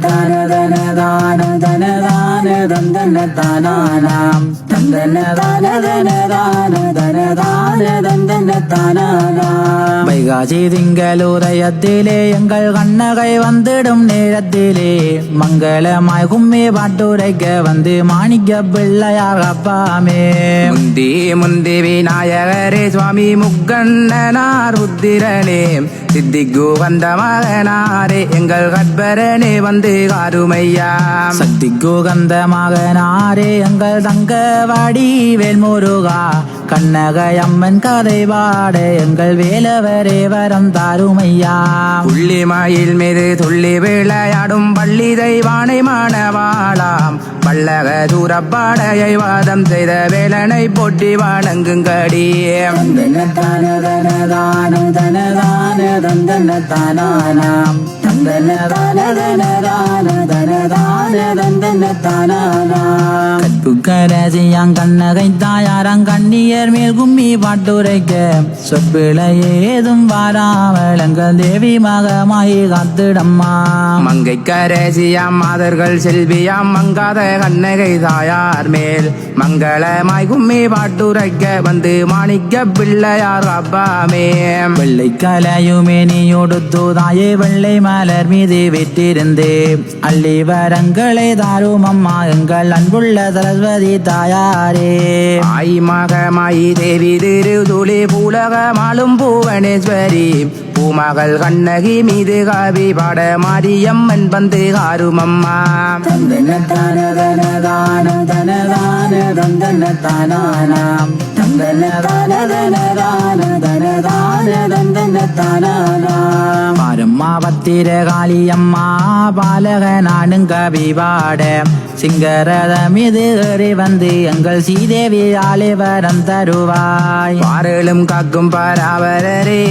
தன தன தான தன தான தந்தன தானானாம் வைகாசி திங்களுதயத்திலே எங்கள் கண்ணகை வந்திடும் நேரத்திலே மங்களமாய் கும்மி பாட்டுரைக்க வந்து மாணிக்க பிள்ளையார் அப்பாமே முந்தி முந்தி விநாயகரே சுவாமி முக்கண்ணனார் உத்திரனே சித்திக்கு வந்த மகனாரே எங்கள் கட்பரனே வந்து காருமையா சக்திக்கு கந்த மகனாரே எங்கள் தங்க தங்கவாடி வேல்முருகா கண்ணகை அம்மன் கதை பாட எங்கள் வேலவரே வரம் தாருமையா. புள்ளி மயில் மீது துள்ளி விளையாடும் பள்ளி தெய்வானை மாணவாளாம். பல்லக தூரப்பாடையை வாதம் செய்த வேலனை போட்டி வணங்குங்கடியே தந்தன தான தன தான தன தான தந்தன தானானாம் தந்தன தான தன கற்புக்கரசியாங் கண்ணகை தாயாரங் கண்ணியர் மேல் கும்மி பாட்டுரைக்க சொற்பிழை ஏதும் வாராமல் எங்கள் தேவி மகமாயி காத்திடம்மா. மங்கை கரசியாம் மாதர்கள் செல்வியாம் மங்காத கண்ணகை தாயார் மேல் மங்களமாய் கும்மி பாட்டுரைக்க வந்து மாணிக்க பிள்ளையார் அப்பாமே வெள்ளை கலையுமே நீயொடுத்து தாயே வெள்ளை மலர் மீது விட்டிருந்து அள்ளி வரங்களை தாரும் அம்மா எங்கள் அன்புள்ள சரஸ்வதி தாயாரே. ஆய் மகமாயி தேவி திருதுளி பூலகமாலும் பூவனேஸ்வரி. பூமகள் கண்ணகி மீது காவி பாட மாரியம்மன் வந்து காருமம்மா தந்தன தான தன தான தன தான தந்தன தானானாம் தந்தன தான தன தான தன தான தந்தன தானானாம் பாரம்மா பத்திர காளியம்மா பாலக நானும் கவி சிங்கரதம் இது ஏறி வந்து எங்கள் சீதேவி ஆலை வரம் தருவாய். பாரலும் காக்கும் பராவரரே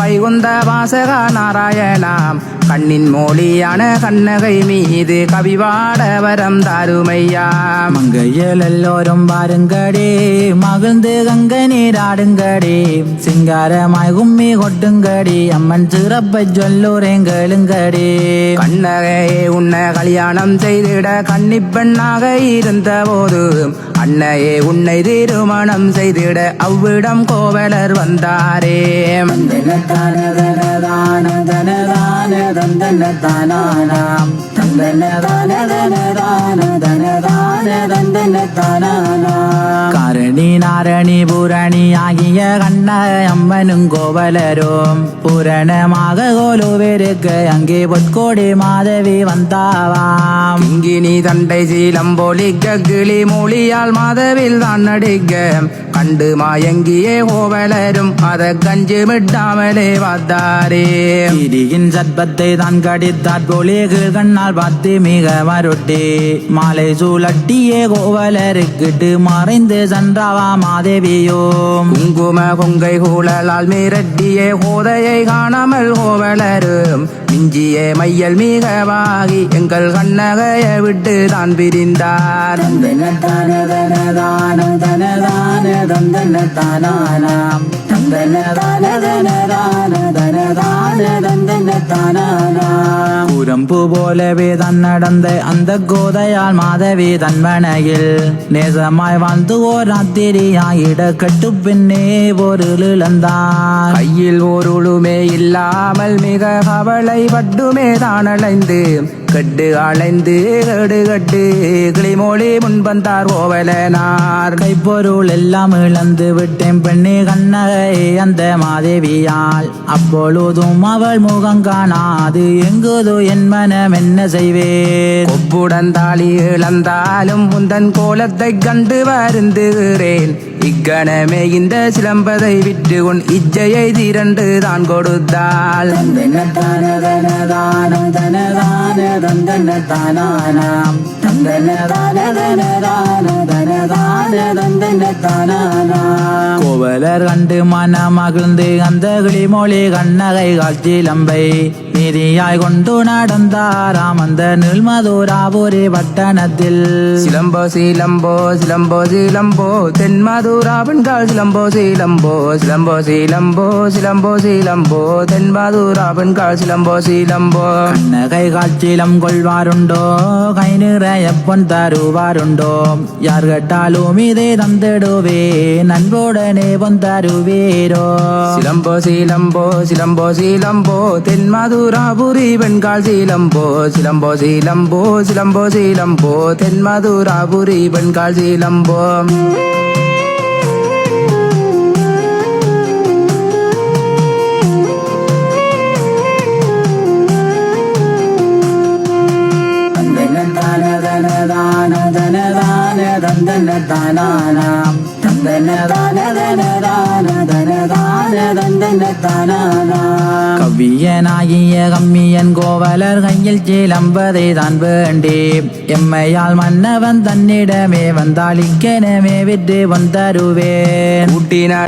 வைகுந்த வாசக நாராயணாம். கண்ணின் மொழியான கண்ணகை மீது கவிவாட வரம் தாருமையா. மங்கையில் எல்லோரும் பாருங்கடே மகிழ்ந்து கங்க நீராடுங்கடே. சிங்காரமாய் கும்மி கொட்டுங்கடி அம்மன் சிறப்பை சொல்லு கேளுங்கடே கண்ணகையே உன்னை கல்யாணம் செய்திட கன்னி பெண்ணாக இருந்த போது அன்னையே உன்னை திருமணம் செய்திட அவ்விடம் கோவலர் வந்தாரே. தந்தன தான தன தான தன தான தந்தன தானானாம் தந்தன தான தன தான தன தான தந்தன தானானாம் காரணி நாரணி பூரணி ஆகிய கண்ண அம்மனும் கோவலரும் பூரணமாக கோலுவிருக்கு அங்கே பொற்கோடி மாதவி வந்தாவாம். இங்கினி தண்டை சீலம் போலிக்க கிளி மூலியால் மாதவில் தான் நடிக்க கண்டு மாயங்கியே கோவலரும் அத கஞ்சு விட்டாமலே வந்தாரே கிரியின் சர்பத்தை தான் கடித்தாற் போலே கண்ணால் பார்த்து மிக மருட்டு மாலை சூழட்டியே கோவலருக்கிட்டு மறைந்து சென்றாவா மாதேவியோ. குங்கும கொங்கை கூழலால் மிரட்டியே கோதையை காணாமல் கோவலரும். மிஞ்சிய மையல் மிகவாகி எங்கள் கண்ணகைய விட்டு தான் பிரிந்தார் குரம்பு போலவே தான் நடந்த அந்த கோதையால் மாதவி தன்மனையில் நேசமாய் வாழ்ந்து ஓர் ராத்திரியாயிட கட்டு பின்னே பொருள் இழந்தார். கையில் ஒருளுமே இல்லாமல் மிக கவலை வட்டுமே தான் அலைந்து கட்டு அலைந்து கடு கட்டு கிளிமொழி முன்பந்தார் ஓவலனார். கைப்பொருள் எல்லாம் இழந்து விட்டேன் பெண்ணு கண்ணகை அந்த மாதேவியால். அப்பொழுதும் அவள் முகம் காணாது. எங்குதோ என் மனம் என்ன செய்வேன்? கொப்புடன் தாலி இழந்தாலும் உந்தன் கோலத்தை கண்டு வருந்துகிறேன். இக்கணமே இந்த சிலம்பதை விட்டு உன் இச்சையை திரண்டு தான் கொடுத்தாள். தனதான தந்தன தானானாம் தந்தன தான தன தான தன தான தந்தன தானானாம் கோவலர் கண்டு மன மகிழ்ந்து அந்த கிளிமொழி கண்ணகை காட்சிலம்பை வீதியாய் கொண்டு நடந்தாராம் அந்த நில்மதுராபுரி பட்டணத்தில் சிலம்போ சீலம்போ சிலம்போ சீலம்போ தென்மதுரா பெண்கள் சிலம்போ சீலம்போ சிலம்போ சீலம்போ சிலம்போ சீலம்போ தென்மதுரா பெண்கள் சிலம்போ சீலம்போ கண்ணகை காட்சிலம் கொள்வாருண்டோ கை நிறைய பொன் தருவாருண்டோ யார் கேட்டாலும் இதை தந்திடுவே நண்புடனே பொன் தருவீரோ சிலம்போ சீலம்போ சிலம்போ சீலம்போ தென்மதுராபுரி பெண்கள் சீலம்போ சிலம்போ சீலம்போ சிலம்போ சீலம்போ தென்மதுராபுரி பெண்கள் சீலம்போ கவ்வியனாகிய கம்மியன் கோவலர் கையில் சீலம்பதை தான் வேண்டி. எம்மையால் மன்னவன் தன்னிடமே வந்தால் விட்டு வந்தருவேன்.